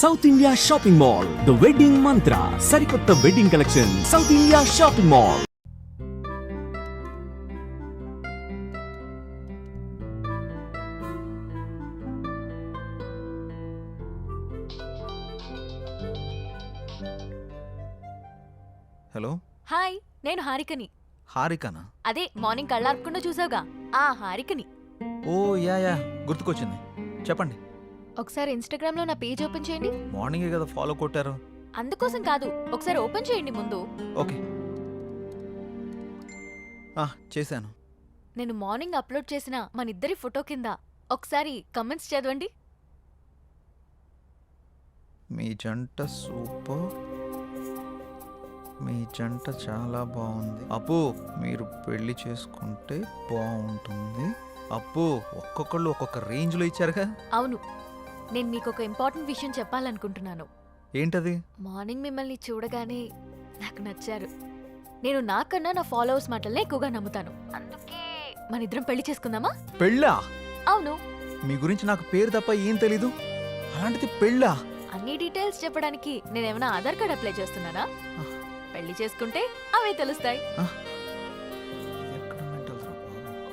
South India shopping mall the wedding Mantra సరికొత్త wedding collection South India shopping mall hello hi నేను హారికని. హారికనా? అదే morning కళ్ళార్పకుండా చూసావుగా. ఆ హారికని. ఓ యా యా గుర్తుకొచ్చింది. చెప్పండి. ఒకసారి ఇన్స్టాగ్రామ్లో నా పేజ్ ఓపెన్ చేయండి. మార్నింగే కదా ఫాలో కొట్టారు. అందుకోసం కాదు ఒకసారి ఓపెన్ చేయండి ముందు. ఓకే. ఆ, చేశాను. నేను మార్నింగ్ అప్లోడ్ చేసిన మన ఇద్దరి ఫోటో కింద ఒకసారి కమెంట్స్ చదవండి. మీ జంట సూపర్. మీ జంట చాలా బాగుంది. అప్పు మీరు పెళ్ళి చేసుకుంటే బాగుంటుంది. అప్పు ఒక్కొక్కళ్ళు ఒక్కొక్క రేంజ్లో ఇచ్చారుగా. అవును. నేను మీకు ఒక ఇంపార్టెంట్ విషయం చెప్పాలనుకుంటున్నాను. ఏంటది? మార్నింగ్ మిమ్మల్ని చూడగానే నాకు నచ్చారు. నేను నాకన్నా నా ఫాలోవర్స్ మాటలనే ఎక్కువగా నమ్ముతాను. అందుకే మన ఇద్దరం పెళ్ళి చేసుకుందామా? పెళ్ళా? అవును. మీ గురించి నాకు పేరు తప్ప ఏం తెలీదు. అలాంటిది పెళ్ళా? అన్ని డీటెయిల్స్ చెప్పడానికి నేనేమైనా ఆధార్ కార్డ్ అప్లై చేస్తున్నానా? పెళ్ళి చేసుకుంటే అవే తెలుస్తాయి?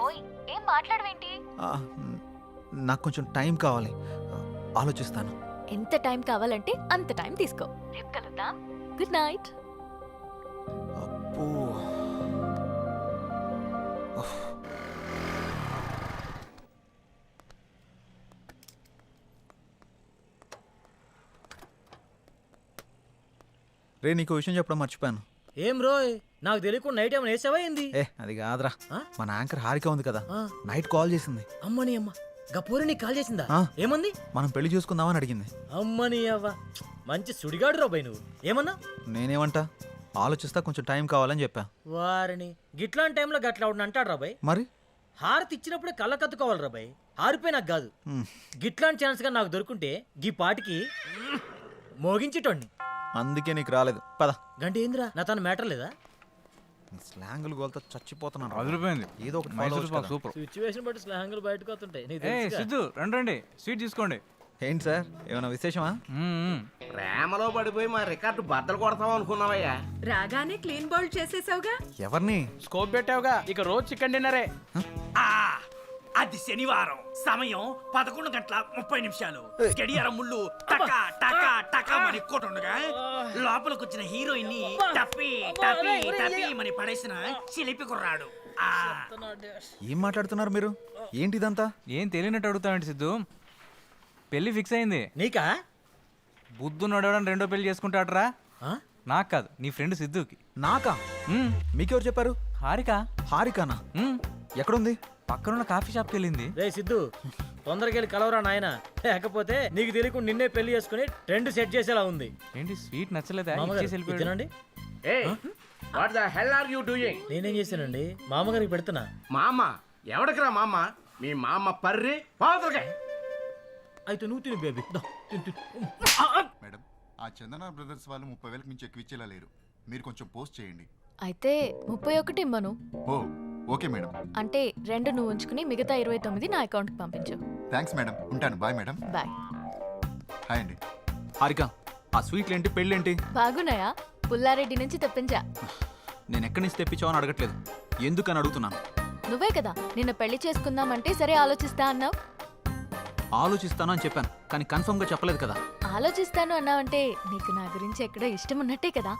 ఓయ్ ఏం మాట్లాడవేంటి? నాకు కొంచెం టైం కావాలి. ఆలోచిస్తాను. ఎంత టైం కావాలంటే అంత టైం తీసుకో. రేపు కలుద్దాం. Good night. అబ్బో. ఉఫ్. రే నీకు విషయం చెప్పడం మర్చిపోయాను. ఏం రోయ్? నాకు తెలియకుండా నైట్ ఏమైనా వేసావా ఏంది? ఏ అది కాదురా. ఆ? మన యాంకర్ హారిక ఉంది కదా. ఆ, నైట్ కాల్ చేసింది. అమ్మని అమ్మ. గపూరి నీకు కాల్ చేసిందా? ఆ. ఏమంది? మనం పెళ్ళి చూసుకుందామని అడిగింది. అమ్మని అవ్వ. మంచి సుడిగాడు రాబాయ్ నువ్వు. ఏమన్నా? నేనేమంటా? ఆలోచిస్తా కొంచెం టైం కావాలని చెప్పా. వారిని గిట్లాంటి టైంలో గట్లా అవును అంటాడు రాబాయ్ మరి? హారతి ఇచ్చినప్పుడే కళ్ళ కత్తుకోవాలి రాబాయ్ హారిపోయి నాకు కాదు. మ్, గిట్లాంటి ఛాన్స్గా నాకు దొరుకుంటే గీ పాటికి మోగించేటోడిని. అందుకే నీకు రాలేదు. పద. గంటే ఏందిరా? నా తన మ్యాటర్ లేదా? స్లాంగులు గోల్తో చచ్చిపోతున్నాను. అదిరిపోయింది. ఏదో ఒకటి మైసూర్ పాక్. సూపర్. సిచ్యువేషన్ బట్టి స్లాంగులు బయటకు వస్తుంటాయి. ఏ. సిద్ధు రండి రండి. స్వీట్ తీసుకోండి. ఏంటి సార్? ఏమైనా విశేషమా. ప్రేమలో పడిపోయి మా రికార్డు బద్దలు కొడతాం అనుకున్నావయ్యా. రాగానే క్లీన్ బౌల్ చేసేసావుగా? ఎవరిని? స్కోప్ పెట్టావుగా. ఇక రోజు చికెన్ డిన్నరే. అది శనివారం. సమయం పదకొండు గంటల ముప్పై నిమిషాలు. గడియారం ముళ్ళు టక టక టక మని కొట్టుండగా లోపలికి వచ్చిన హీరోయిన్ని టప్పి టప్పి టప్పి మని పడేసిన చిలిపి కుర్రాడు. ఆ. ఏం మాట్లాడుతున్నారు మీరు? ఏంటి ఇదంతా ఏం తెలియనట్టు అడుగుతావంటి సిద్ధు. పెళ్ళి ఫిక్స్ అయింది. నీకా? బుద్ధు నడవడం రెండో పెళ్ళి చేసుకుంటాడరా? ఆ? నాకు కాదు నీ ఫ్రెండ్ సిద్ధుకి. నాకా? మ్మ్. మీకెవరు చెప్పారు? హారిక. హారికానా? మ్మ్. ఎక్కడుంది? పక్కనున్న కాఫీ షాప్కి వెళ్ళింది. రే సిద్ధు తొందరగా వెళ్ళి కలవరా నాయన? లేకపోతే నీకు తెలియకుండా నిన్నే పెళ్ళి చేసుకుని ట్రెండ్ సెట్ చేసేలా ఉంది. ఏంటి స్వీట్ నచ్చలేదా? మామగారు, ఇచ్చేసి ఇది వెళ్ళిపోయాడు తినండి what the hell are you doing నేనేం చేశానండి? మామగారికి పెడుతున్నా. మామ ఎవడికిరా మామ? మీ మామ పర్రి అయితే నువ్వు తిను బేబీ. దా, తిను, తిను. మేడం ఆ చందన బ్రదర్స్ వాళ్ళు ముప్పై వేలకు మించి ఎక్కువ ఇచ్చేలా లేరు. మీరు కొంచెం పోస్ట్ చేయండి. అయితే ముప్పై ఒకటి ఇమ్మను. ఓ ఓకే మేడం. అంటే రెండు నువ్వు ఉంచుకుని మిగతా ఇరవై తొమ్మిది నా అకౌంట్కి పంపించు. Thanks madam. ఉంటాను. Bye madam. బాయ్. హాయ్ అండి. హారిక ఆ స్వీట్లు ఏంటి పెళ్ళేంటి? బాగున్నాయా? పుల్లారెడ్డి నుంచి తెప్పించా. నేను ఎక్కడి నుంచి తెప్పించావు అని అడగట్లేదు. ఎందుకని అడుగుతున్నాను? నువ్వే కదా నిన్న పెళ్ళి చేసుకుందామంటే సరే ఆలోచిస్తా అన్నావు. ఆలోచిస్తాను అని చెప్పాను కానీ కన్ఫర్మ్గా చెప్పలేదు కదా. ఆలోచిస్తాను అన్నావంటే నీకు నా గురించి ఎక్కడో ఇష్టం ఉన్నట్టే కదా.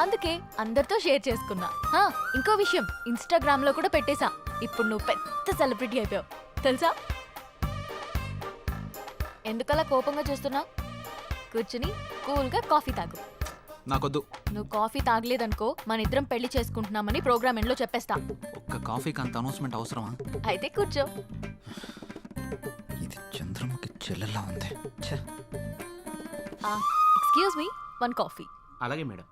అందుకే అందరితో షేర్ చేసుకున్నా. హా, ఇంకో విషయం ఇన్స్టాగ్రామ్లో కూడా పెట్టేశా. ఇప్పుడు నువ్వు పెద్ద సెలబ్రిటీ అయిపోయావు. తెలుసా? ఎందుకలా కోపంగా చూస్తున్నావు? కూర్చుని కూల్గా కాఫీ తాగు. నాకొద్దు. నువ్వు కాఫీ తాగలేదనుకో మన ఇద్దరం పెళ్ళి చేసుకుంటున్నామని ప్రోగ్రామ్ ఎండ్లో చెప్పేస్తా. ఒక్క కాఫీకి అంత అనౌన్స్మెంట్ అవసరమా? అయితే కూర్చో. ఇది చంద్రముఖి చెల్లెలా ఉంది. ఛే. Excuse me one coffee. అలాగే మేడం.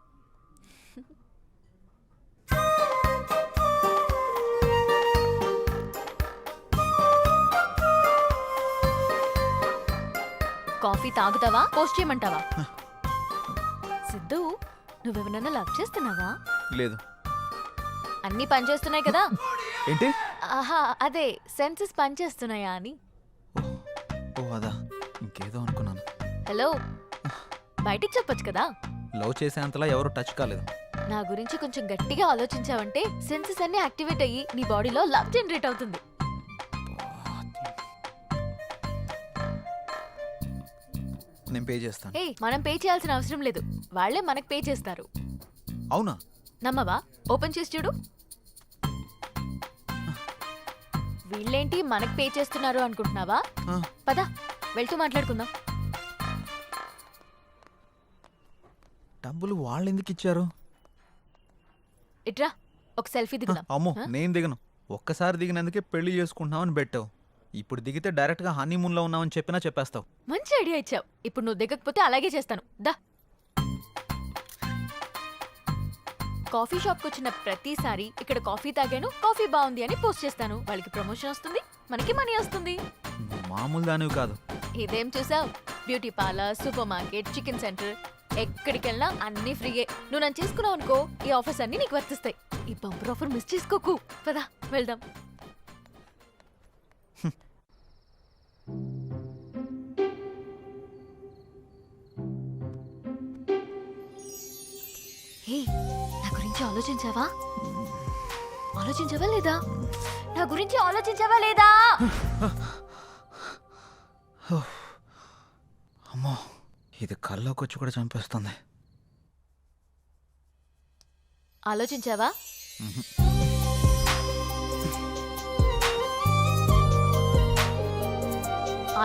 కాఫీ తాగుతావా? పోస్ట్ చేయమంటావా? సిద్ధు నువ్వెవరన్నా లవ్ చేస్తున్నావా? లేదు. అన్నీ పనిచేస్తున్నాయి కదా? ఏంటి? ఆహా అదే సెన్సెస్ పనిచేస్తున్నాయా అని. ఓ అదా. ఇంకేదో అనుకున్నాను. హలో? బయటికి చెప్పొచ్చు కదా? లవ్ చేసేంతలా ఎవరు టచ్ కాలేదు. నా గురించి కొంచెం గట్టిగా ఆలోచించావంటే సెన్సెస్ అన్ని యాక్టివేట్ అయ్యి నీ బాడీలో లవ్ జనరేట్ అవుతుంది. నేను పే చేస్తాను. ఏ మనం పే చేయాల్సిన అవసరం లేదు. వాళ్ళే మనకు పే చేస్తారు. అవునా? నమ్మవా? ఓపెన్ చేసి చూడు. వీళ్ళేంటి మనకు పే చేస్తున్నారు అనుకుంటున్నావా? ఆ, పద వెళ్తూ మాట్లాడుకుందాం. డబ్బులు వాళ్ళు ఎందుకు ఇచ్చారు? ఇట్రా ఒక సెల్ఫీ దిగుదాం. అమ్మో? నేను దిగను. ఒక్కసారి దిగినందుకే పెళ్ళి చేసుకుంటున్నామని పెట్టావు. ఇప్పుడు దిగితే డైరెక్ట్గా హనీమూన్లో ఉన్నామని చెప్పినా చెప్పేస్తావు. మంచి ఐడియా ఇచ్చావు. ఇప్పుడు నువ్వు దిగకపోతే అలాగే చేస్తాను. దా. కాఫీ షాప్కి వచ్చిన ప్రతిసారి ఇక్కడ కాఫీ తాగాను కాఫీ బాగుంది అని పోస్ట్ చేస్తాను. వాళ్ళకి ప్రమోషన్ వస్తుంది మనకి మనీ వస్తుంది. నువ్వు మామూలు దానివి కాదు. ఇదేం చూసావు? Beauty parlour supermarket chicken centre. ఎక్కడికి వెళ్ళినా అన్ని ఫ్రీయే. నువ్వు నన్ను చేసుకున్నావు అనుకో ఈ ఆఫర్స్ అన్ని నీకు వర్తిస్తాయి. ఈ బంపర్ ఆఫర్ మిస్ చేసుకోకు. పదా వెళ్దాం. నా గురించి ఆలోచించావా? ఆలోచించావా లేదా? నా గురించి ఆలోచించావా లేదా? అమ్మో ఇది కల్లోకి వచ్చి కూడా చంపేస్తుంది. ఆలోచించావా?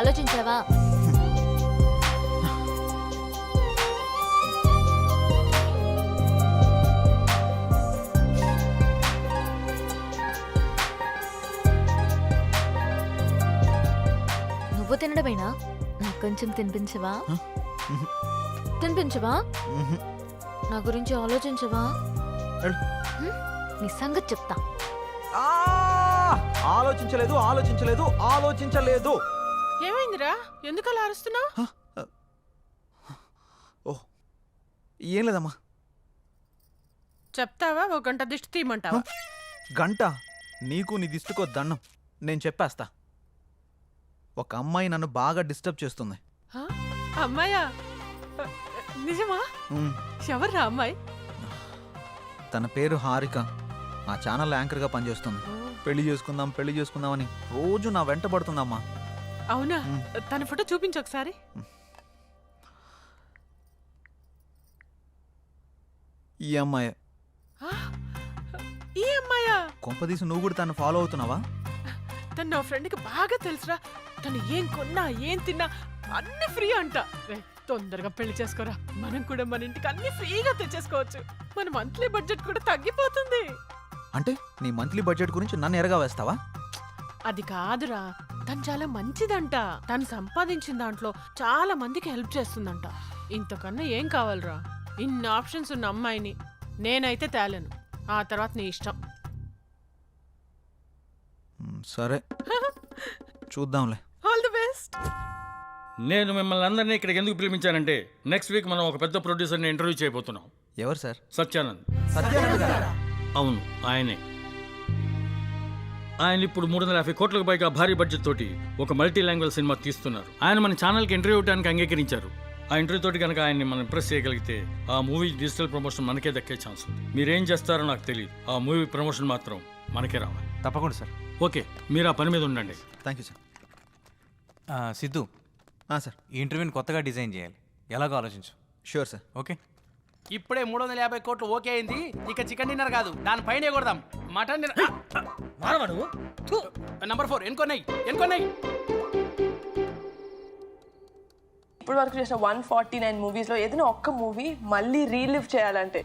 ఆలోచించావా నువ్వు తినడమేనా నాకు కొంచెం తినిపించవా. తినిపించవా. నా గురించి ఆలోచించవా? నీ సంగతి చెప్తా! ఆలోచించలేదు ఆలోచించలేదు ఆలోచించలేదు ఏమైందిరా? ఎందుకు అలా అరుస్తున్నావు ఓ ఏం లేదమ్మా. చెప్తావా? ఒక గంట దిష్టి తీయమంటావా? గంట? నీకు నీ దిష్టికో దండం. నేను చెప్పేస్తా. ఒక అమ్మాయి నన్ను బాగా డిస్టర్బ్ చేస్తుంది. హ? అమ్మాయా? నిజమా? ఉమ్, ఎవర్రా అమ్మాయి? తన పేరు హారిక. నా ఛానల్ యాంకర్గా పనిచేస్తుంది. పెళ్ళి చేసుకుందాం పెళ్ళి చేసుకుందాం అని రోజు నా వెంట పడుతుందమ్మా. అవునా. తన ఫోటో చూపించు ఒకసారి. ఈ అమ్మాయి? ఈ అమ్మాయా? కొంపదీసి నువ్వు కూడా తను ఫాలో అవుతున్నావా? తను నా ఫ్రెండ్కి బాగా తెలుసురా. తను ఏం కొన్నా ఏం తిన్నా అన్ని ఫ్రీ అంట. తొందరగా పెళ్ళి చేసుకోరా. మనం కూడా మన ఇంటికి అన్ని ఫ్రీగా తెచ్చేసుకోవచ్చు. మన మంత్లీ బడ్జెట్ కూడా తగ్గిపోతుంది. అంటే నీ మంత్లీ బడ్జెట్ గురించి నన్ను ఎరగా వేస్తావా అది కాదురా. తను చాలా మంచిదంట. తను సంపాదించిన దాంట్లో చాలా మందికి హెల్ప్ చేస్తుందంట. ఇంతకన్నా ఏం కావాలరా? ఇన్ని ఆప్షన్స్ ఉన్న అమ్మాయిని నేనైతే తేలేను. ఆ తర్వాత నీ ఇష్టం. సరే. చూద్దాంలే. ఆల్ ది బెస్ట్ నేను మిమ్మల్ని అందరినీ ఇక్కడికి ఎందుకు పిలిపించానంటే నెక్స్ట్ వీక్ మనం ఒక పెద్ద ప్రొడ్యూసర్ని ఇంటర్వ్యూ చేయబోతున్నాం. ఎవరు సార్? సత్యానంద్. సత్యానంద్ గారా? అవును ఆయనే. ఆయన ఇప్పుడు మూడు వందల యాభై కోట్లకు పైగా భారీ బడ్జెట్ తోటి ఒక మల్టీ లాంగ్వేజ్ సినిమా తీస్తున్నారు. ఆయన మన ఛానల్కి ఇంటర్వ్యూ ఇవ్వడానికి అంగీకరించారు. ఆ ఇంటర్వ్యూ తోటి కనుక ఆయన్ని మనం ఇంప్రెస్ చేయగలిగితే ఆ మూవీ డిజిటల్ ప్రమోషన్ మనకే దక్కే ఛాన్స్ ఉంది. మీరేం చేస్తారో నాకు తెలియదు ఆ మూవీ ప్రమోషన్ మాత్రం మనకే రావాలి. తప్పకుండా సార్. ఓకే మీరు ఆ పని మీద ఉండండి. థ్యాంక్ యూ సార్ ఆ, సిద్ధు. ఆ, సార్. ఈ ఇంటర్వ్యూని కొత్తగా డిజైన్ చేయాలి. ఎలాగో ఆలోచించు. Sure sir okay? ఇప్పుడే మూడు వందల యాభై కోట్లు ఓకే అయింది. ఇక చికెన్ డిన్నర్ కాదు. దానిపైనే కొడదాం. Mutton dinner. నంబర్ ఫోర్ ఎన్కొన్నాయి ఎన్కొన్నాయి ఇప్పుడు వరకు చేసిన వన్ ఫార్టీ నైన్ మూవీస్లో ఏదైనా ఒక్క మూవీ మళ్ళీ రీలివ్ చేయాలంటే?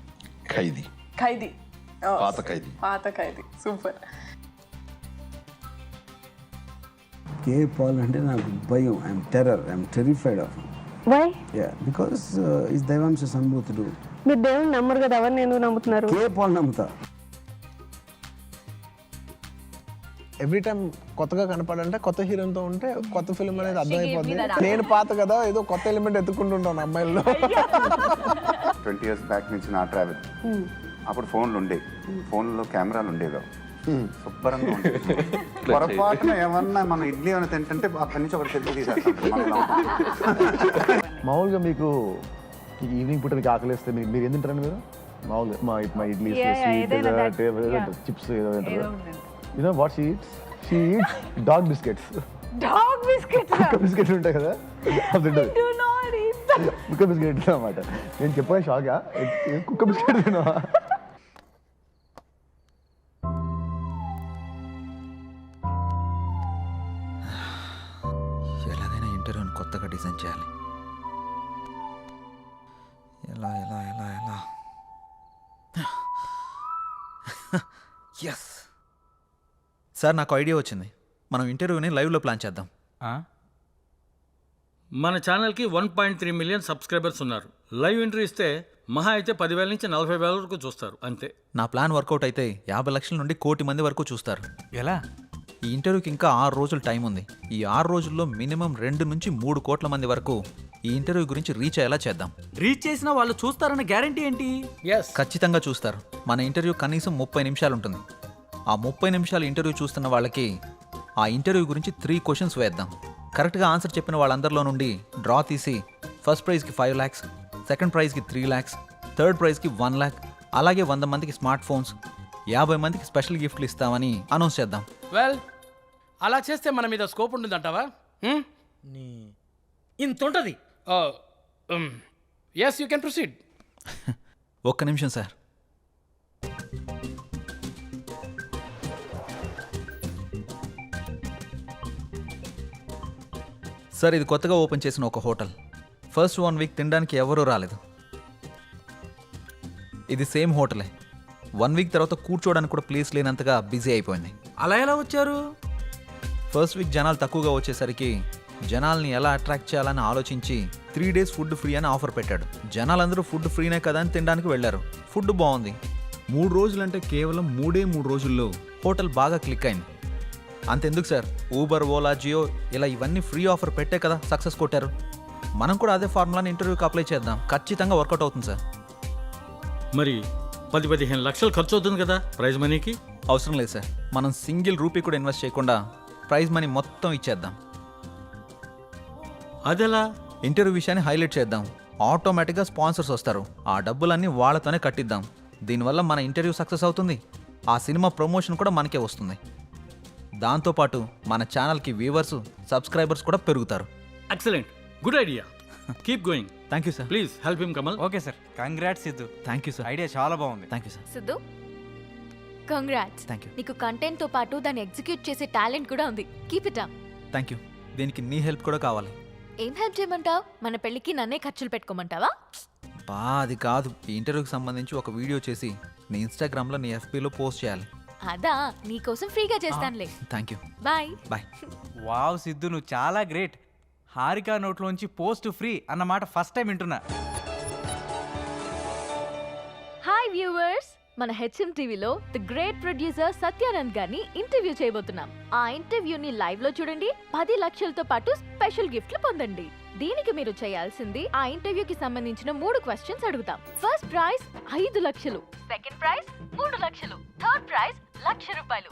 ఖైదీ. ఖైదీ. ఆ, పాత ఖైదీ. పాత ఖైదీ. సూపర్. కే పాల్ అంటే నాకు భయం. I'm terror. I'm terrified of why ya because is దైవాంశ సంభూతుడు. మీరు దేవుని నమ్మరు కదా ఎవరు నేను నమ్ముతున్నారు? కే పాల్ నమ్ముతా. ఎవ్రీ టైం కొత్తగా కనపడంటే కొత్త హీరోతో ఉంటే కొత్త ఫిల్మ్ అనేది అర్థమైపోద్ది. నేను పాత కదా ఏదో కొత్త ఎలిమెంట్ ఎత్తుకుంటుంటాను అమ్మాయిల్లో. ట్వంటీ ఇయర్స్ బ్యాక్ నుంచి నా ట్రావెల్ అప్పుడు ఫోన్లు ఉండేవి. ఫోన్లో కెమెరాలు ఉండేవి. శుభ్రంగా ఉండేది పొరపాటున ఏమన్నా మనం ఇడ్లీ ఏమైనా తింటుంటే అక్కడి నుంచి ఒకటి సెల్ఫీ తీసేస్తాం. మామూలుగా మీకు ఈవినింగ్ పూట మీకు ఆకలిస్తే మీరు మీరు ఏం తింటారండి మీరు? మామూలు మా మా ఇడ్లీ yeah. చిప్స్ ఏదో you know what she eats she eats dog biscuits dog biscuits కుక్క బిస్కెట్లు ఉంటాయి కదా? అది ఈట్ కుక్క బిస్కెట్ అన్నమాట. నేను చెప్పాను షాగా కుక్క బిస్కెట్ తినవా? ఎలాగైనా ఇంటర్వ్యూని కొత్తగా డిజైన్ చేయాలి. ఎలా ఎస్ సార్ నాకు ఐడియా వచ్చింది. మనం ఇంటర్వ్యూని లైవ్లో ప్లాన్ చేద్దాం. మన ఛానల్కి one point three million subscribers ఉన్నారు. లైవ్ ఎంట్రీ ఇస్తే మహా అయితే పదివేల నుంచి నలభై వేల వరకు చూస్తారు. అంతే. నా ప్లాన్ వర్కౌట్ అయితే యాభై లక్షల నుండి కోటి మంది వరకు చూస్తారు. ఎలా? ఈ ఇంటర్వ్యూకి ఇంకా ఆరు రోజులు టైం ఉంది. ఈ ఆరు రోజుల్లో మినిమం రెండు నుంచి మూడు కోట్ల మంది వరకు ఈ ఇంటర్వ్యూ గురించి రీచ్ అయ్యేలా చేద్దాం. రీచ్ చేసిన వాళ్ళు చూస్తారన్న గ్యారంటీ ఏంటి? ఎస్ ఖచ్చితంగా చూస్తారు. మన ఇంటర్వ్యూ కనీసం ముప్పై నిమిషాలు ఉంటుంది. ఆ ముప్పై నిమిషాలు ఇంటర్వ్యూ చూస్తున్న వాళ్ళకి ఆ ఇంటర్వ్యూ గురించి త్రీ క్వశ్చన్స్ వేద్దాం. కరెక్ట్గా ఆన్సర్ చెప్పిన వాళ్ళందరిలో నుండి డ్రా తీసి ఫస్ట్ ప్రైజ్కి ఫైవ్ ల్యాక్స్ సెకండ్ ప్రైజ్కి త్రీ ల్యాక్స్ థర్డ్ ప్రైజ్కి వన్ ల్యాక్ అలాగే వంద మందికి స్మార్ట్ ఫోన్స్ యాభై మందికి స్పెషల్ గిఫ్ట్లు ఇస్తామని అనౌన్స్ చేద్దాం. వెల్ అలా చేస్తే మన మీద స్కోప్ ఉంటుందంటావా? నీ ఇంత ఉంటది. ఎస్ యూ కెన్ ప్రొసీడ్ ఒక్క నిమిషం సార్. సార్ ఇది కొత్తగా ఓపెన్ చేసిన ఒక హోటల్. ఫస్ట్ వన్ వీక్ తినడానికి ఎవరూ రాలేదు. ఇది సేమ్ హోటలే. వన్ వీక్ తర్వాత కూర్చోవడానికి కూడా ప్లేస్ లేనంతగా బిజీ అయిపోయింది. అలా ఎలా వచ్చారు? ఫస్ట్ వీక్ జనాలు తక్కువగా వచ్చేసరికి జనాల్ని ఎలా అట్రాక్ట్ చేయాలని ఆలోచించి త్రీ డేస్ ఫుడ్ ఫ్రీ అని ఆఫర్ పెట్టాడు. జనాలందరూ ఫుడ్ ఫ్రీనే కదా అని తినడానికి వెళ్ళారు. ఫుడ్ బాగుంది. మూడు రోజులంటే కేవలం మూడే మూడు రోజుల్లో హోటల్ బాగా క్లిక్ అయింది. అంతెందుకు సార్? ఊబర్ ఓలా జియో ఇలా ఇవన్నీ ఫ్రీ ఆఫర్ పెట్టే కదా సక్సెస్ కొట్టారు. మనం కూడా అదే ఫార్ములాని ఇంటర్వ్యూకి అప్లై చేద్దాం. ఖచ్చితంగా వర్కౌట్ అవుతుంది సార్. మరి పది పదిహేను లక్షలు ఖర్చు అవుతుంది కదా ప్రైజ్ మనీకి? అవసరం లేదు సార్. మనం సింగిల్ రూపీ కూడా ఇన్వెస్ట్ చేయకుండా ప్రైజ్ మనీ మొత్తం ఇచ్చేద్దాం. అదెలా? ఇంటర్వ్యూ విషయాన్ని హైలైట్ చేద్దాం. ఆటోమేటిక్గా స్పాన్సర్స్ వస్తారు. ఆ డబ్బులన్నీ వాళ్ళతోనే కట్టిద్దాం. దీనివల్ల మన ఇంటర్వ్యూ సక్సెస్ అవుతుంది. ఆ సినిమా ప్రమోషన్ కూడా మనకే వస్తుంది. దాంతోపాటు మన ఛానల్కి వ్యూవర్స్ సబ్స్క్రైబర్స్ కూడా పెరుగుతారు. Excellent. Good idea. Keep going. Thank you sir. Please help him Kamal. Okay sir. Congrats Siddhu. Thank you sir. Idea చాలా బాగుంది. Thank you sir. Siddhu? Congrats. Thank you. నీకు కంటెంట్తో పాటు దాన్ని ఎగ్జిక్యూట్ చేసే టాలెంట్ కూడా ఉంది. Keep it up. Thank you. దీనికి నీ హెల్ప్ కూడా కావాలి. ఏం హెల్ప్ చేయమంటావు? మన పెళ్ళికి నన్నే ఖర్చులు పెట్టుకోమంటావా? బా అది కాదు. ఈ ఇంటర్వ్యూకి సంబంధించి ఒక వీడియో చేసి నీ ఇన్స్టాగ్రామ్లో నీ ఎఫ్బీలో పోస్ట్ చేయాలి. అదా నీకోసం ఫ్రీగా చేస్తానులే. Thank you bye. Bye. Wow Siddhu నువ్వు చాలా గ్రేట్. హారిక నోట్లోంచి పోస్ట్ ఫ్రీ అన్నమాట ఫస్ట్ టైం వింటున్నా. హాయ్ వ్యూవర్స్ మన హెచ్ఎం టీవీలో ది గ్రేట్ ప్రొడ్యూసర్ సత్యానంద్ గారిని ఇంటర్వ్యూ చేయబోతున్నాం. ఆ ఇంటర్వ్యూని లైవ్లో చూడండి పది లక్షలతో పాటు స్పెషల్ గిఫ్ట్లు పొందండి. దీనికి మీరు చేయాల్సింది ఆ ఇంటర్వ్యూకి సంబంధించిన మూడు క్వశ్చన్స్ అడుగుతాం. ఫస్ట్ ప్రైజ్ ఐదు లక్షలు సెకండ్ ప్రైజ్ మూడు లక్షలు థర్డ్ ప్రైజ్ లక్ష రూపాయలు.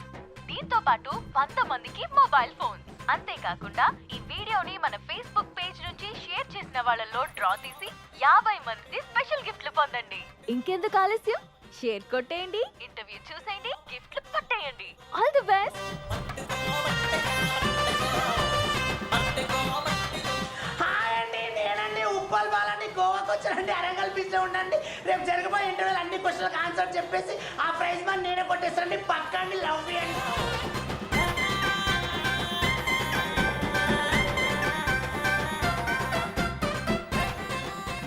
దీంతో పాటు వంద మందికి మొబైల్ ఫోన్. అంతేకాకుండా ఈ వీడియోని మన ఫేస్బుక్ పేజ్ నుంచి షేర్ చేసిన వాళ్ళలో డ్రా తీసి యాభై మంది స్పెషల్ గిఫ్ట్లు పొందండి. ఇంకెందుకు ఆలస్యం? షేర్ కొట్టేయండి. ఇంటర్వ్యూ చూసేయండి గిఫ్ట్లు కొట్టేయండి. ఆల్ ది బెస్ట్ హాయ్ అండి నేనండి ఉప్పల్ బాలండి గోవాకి వచ్చానండి అరంగల్ బీచ్లో ఉండండి. రేపు జరగబోయే ఇంటర్వ్యూలు అన్ని క్వశ్చన్లకు ఆన్సర్ చెప్పేసి ఆ ప్రైజ్ మనీ నేనే కొట్టేస్తానండి. పక్కండి లవ్ చేయండి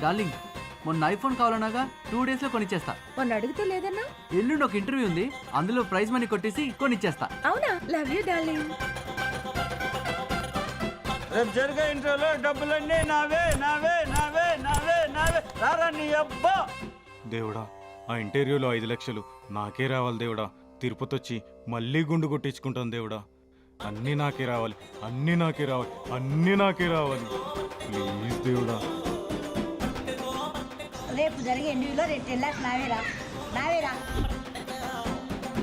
డార్లింగ్ మొన్న ఐఫోన్ కావాలన్నాగా టూ డేస్లో కొనిచ్చేస్తా. మొన్న అడిగితే లేదన్నా? ఎల్లుండి ఒక ఇంటర్వ్యూ ఉంది అందులో ప్రైజ్ మనీ కొట్టేసి కొనిచ్చేస్తా. అవునా? Love you darling. రేపు జరిగే ఇంటర్వ్యూలో డబ్బులన్నీ నావే నావే నావే నావే నావే. రారా నీ అబ్బా. దేవుడా ఆ ఇంటర్వ్యూలో ఐదు లక్షలు నాకే రావాలి దేవుడా. తిరుపతి వచ్చి మళ్ళీ గుండు కొట్టించుకుంటాను దేవుడా. అన్నీ నాకే రావాలి అన్నీ నాకే రావాలి అన్నీ నాకే రావాలి. ప్లీజ్ దేవుడా. రేపు జరిగే ఇంటర్వ్యూలో రేపు టెన్ లాక్స్ నావేరా. నావేరా.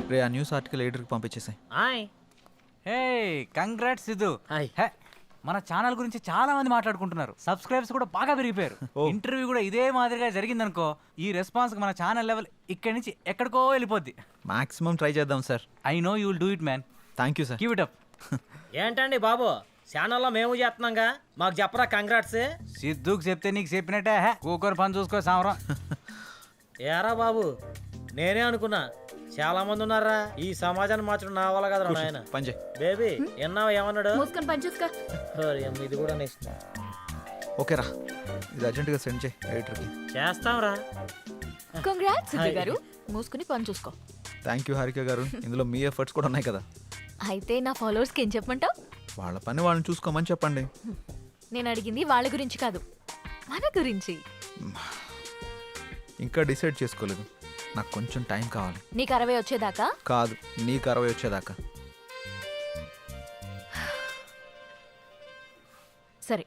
రే ఆ న్యూస్ ఆర్టికల్ ఎడిటర్కి పంపించేసాయి. Hi. Hey congrats Siddhu. Hi. Hey మన ఛానల్ గురించి చాలా మంది మాట్లాడుకుంటున్నారు. సబ్స్క్రైబర్స్ కూడా బాగా పెరిగిపోయారు. ఇంటర్వ్యూ కూడా ఇదే మాదిరిగా జరిగిందనుకో ఈ రెస్పాన్స్ మన ఛానల్ లెవెల్ ఇక్కడి నుంచి ఎక్కడికో వెళ్ళిపోద్ది. మాక్సిమం ట్రై చేద్దాం sir. I know you will do it man. Thank you sir. Give it up ఏంటండి బాబు? ఛానల్లో మేము చేస్తున్నాంగా. మాకు చెప్పరా కంగ్రాట్స్ సిద్ధుకు చెప్తే నీకు చెప్పినట్టే హే, కూకొని పని చూసుకో సామరం ఏరా బాబు నేనే అనుకున్నా. చాలా మంది ఉన్నారా? ఈ సమాజాన్ని మార్చడం నా వల్ల కదరా నాయన. బేబీ ఎన్నావు ఏమన్నాడు? మూసుకొని పని చూసుకో. ఓరి అమ్మ, ఇది కూడా నెక్స్ట్ ఓకే రా ఇది అర్జెంటుగా సెండ్ చేయి ఎడిటర్కి. చేస్తాంరా. కంగ్రాట్స్ సిద్ధు గారు. మూసుకుని పని చూసుకో. థ్యాంక్ యూ హారిక గారు. ఇందులో మీ ఎఫర్ట్స్ కూడా ఉన్నాయి కదా. అయితే నా ఫాలోవర్స్కి ఏం చెప్పమంటావు? వాళ్ళ పని వాళ్ళని చూసుకోమని చెప్పండి. నేను అడిగింది వాళ్ళ గురించి కాదు మన గురించి. ఇంకా డిసైడ్ చేసుకోలేదు. నాకు కొంచెం టైం కావాలి. నీకు అరవై వచ్చేదాకా? కాదు నీకు అరవై వచ్చేదాకా. సరే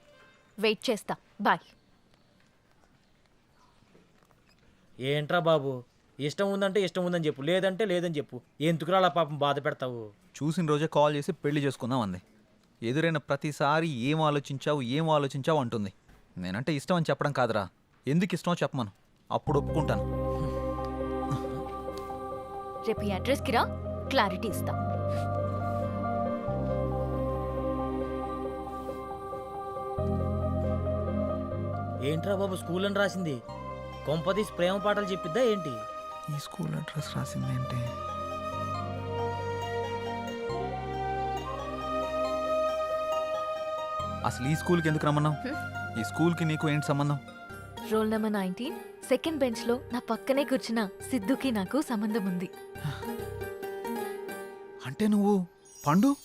వెయిట్ చేస్తా. బాయ్. ఏంట్రా బాబు? ఇష్టం ఉందంటే ఇష్టం ఉందని చెప్పు లేదంటే లేదని చెప్పు. ఎందుకురా అలా పాపం బాధ పెడతావు? చూసిన రోజే కాల్ చేసి పెళ్ళి చేసుకుందాం అంది. ఎదురైన ప్రతిసారి ఏం ఆలోచించావు ఏం ఆలోచించావు అంటుంది. నేనంటే ఇష్టం అని చెప్పడం కాదురా. ఎందుకు ఇష్టమో చెప్పమను. అప్పుడు ఒప్పుకుంటాను. రేపు ఈ అడ్రస్కి రా. క్లారిటీ ఇస్తా. ఏంట్రా బాబు స్కూల్ అని రాసింది? కొంపదీసి ప్రేమ పాటలు చెప్పిద్దా ఏంటి? ఈ స్కూల్ అడ్రస్ రాసింది ఏంటి అసలు ఈ స్కూల్కి ఎందుకు రమ్మన్నావు? ఈ స్కూల్కి నీకు ఏంటి సంబంధం? రోల్ నెంబర్ నైన్టీన్ సెకండ్ బెంచ్లో నా పక్కనే కూర్చున్న సిద్ధుకి నాకు సంబంధం ఉంది. అంటే నువ్వు పండు?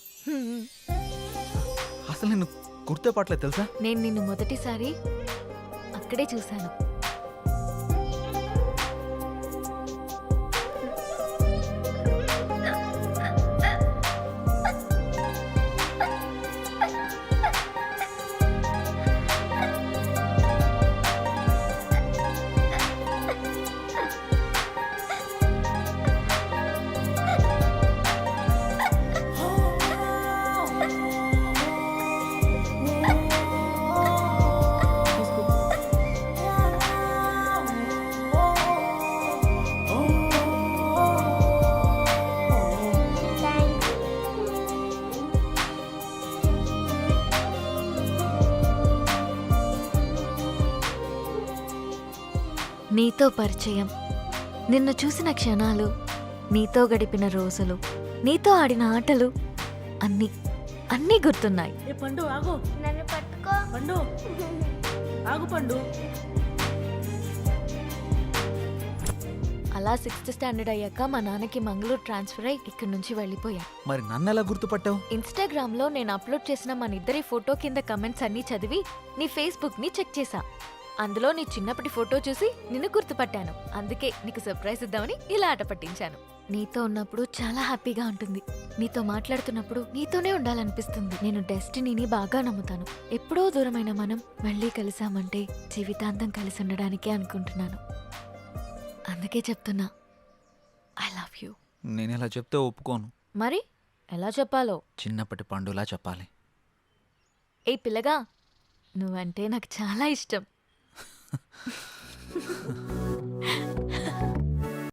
అసలు నేను గుర్తుపట్టలేదు తెలుసా? నేను నిన్ను మొదటిసారి అక్కడే చూశాను. నీతో పరిచయం. నిన్ను చూసిన క్షణాలు నీతో గడిపిన రోజులు నీతో ఆడిన ఆటలు అన్నీ అన్నీ గుర్తున్నాయి. ఏ పండు ఆగు. నన్ను పట్టుకో. పండు. ఆగు పండు. అలా సిక్స్త్ స్టాండర్డ్ అయ్యాక మా నాన్నకి మంగళూరు ట్రాన్స్ఫర్ అయ్యి ఇక్కడి నుంచి వెళ్ళిపోయా. మరి నన్ను ఎలా గుర్తుపట్టావు? ఇన్స్టాగ్రామ్లో నేను అప్లోడ్ చేసిన మన ఇద్దరి ఫోటో కింద కమెంట్స్ అన్ని చదివి నీ ఫేస్బుక్ని చెక్ చేశా. అందులో నీ చిన్నప్పటి ఫోటో చూసి నిన్ను గుర్తుపట్టాను. అందుకే నీకు సర్ప్రైజ్ ఇద్దామని ఇలా ఆట పట్టించాను. నీతో ఉన్నప్పుడు చాలా హ్యాపీగా ఉంటుంది. నీతో మాట్లాడుతున్నప్పుడు నీతోనే ఉండాలనిపిస్తుంది. నేను డెస్టినీని బాగా నమ్ముతాను. ఎప్పుడో దూరమైన మనం మళ్ళీ కలిసామంటే జీవితాంతం కలిసి ఉండడానికే అనుకుంటున్నాను. అందుకే చెప్తున్నా. ఐ లవ్ యూ నేను ఇలా చెప్తే ఒప్పుకోను. మరి? ఎలా చెప్పాలో? చిన్నప్పటి పండులా చెప్పాలి. ఏ పిల్లగా నువ్వంటే నాకు చాలా ఇష్టం. Ha ha ha.